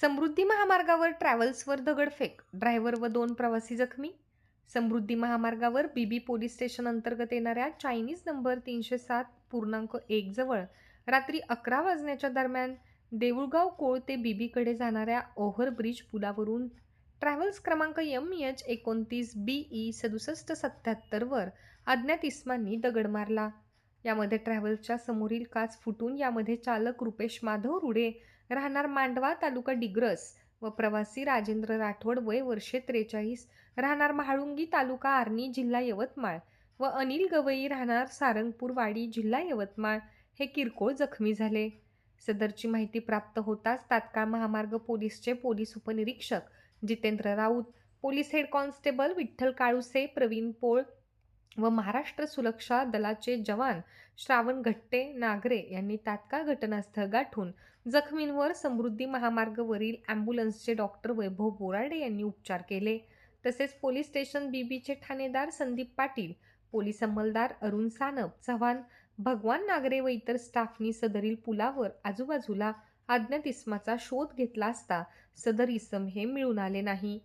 Samruddhi महामार्गावर ट्रॅव्हल्सवर दगडफेक ड्रायव्हर व दोन प्रवासी जखमी? समृद्धी महामार्गावर बीबी पोलीस स्टेशन अंतर्गत येणाऱ्या चायनीज नंबर तीनशे सात पूर्णांक एक जवळ रात्री अकरा वाजण्याच्या दरम्यान देऊळगाव कोळ ते बीबीकडे जाणाऱ्या ओव्हर ब्रिज पुलावरून ट्रॅव्हल्स क्रमांक एम एच एकोणतीस बी ई सदुसष्ट सत्याहत्तरवर अज्ञात इस्मांनी दगड मारला. यामध्ये ट्रॅव्हल्सच्या समोरील काच फुटून यामध्ये चालक रुपेश माधव रुडे राहणार मांडवा तालुका डिग्रस व प्रवासी राजेंद्र राठोड वय वर्षे त्रेचाळीस राहणार महाळुंगी तालुका आर्णी जिल्हा यवतमाळ व अनिल गवई राहणार सारंगपूर वाडी जिल्हा यवतमाळ हे किरकोळ जखमी झाले. सदरची माहिती प्राप्त होताच तात्काळ महामार्ग पोलीसचे पोलीस उपनिरीक्षक Jitendra Raut police head constable Vitthal Kaluse Pravin Pol व महाराष्ट्र सुरक्षा दलाचे जवान श्रावण घट्टे नागरे यांनी तात्काळ घटनास्थळ गाठून जखमींवर समृद्धी महामार्गवरील ॲम्ब्युलन्सचे डॉक्टर वैभव बोराडे यांनी उपचार केले. तसेच पोलीस स्टेशन बीबीचे ठाणेदार संदीप पाटील पोलीस अंमलदार अरुण सानप चव्हाण भगवान नागरे व इतर स्टाफनी सदरील पुलावर आजूबाजूला अज्ञात इसमाचा शोध घेतला असता सदर इसम हे मिळून आले नाही.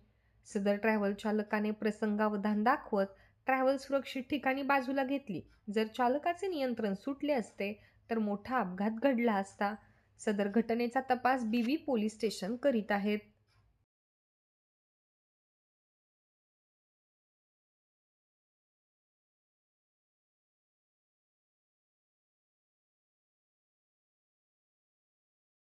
सदर ट्रॅव्हल चालकाने प्रसंगावधान दाखवत ट्रॅव्हल सुरक्षित ठिकाणी बाजूला घेतली. जर चालकाचे नियंत्रण सुटले असते तर मोठा अपघात घडला असता. सदर घटनेचा तपास बीबी पोलीस स्टेशन करीत आहेत.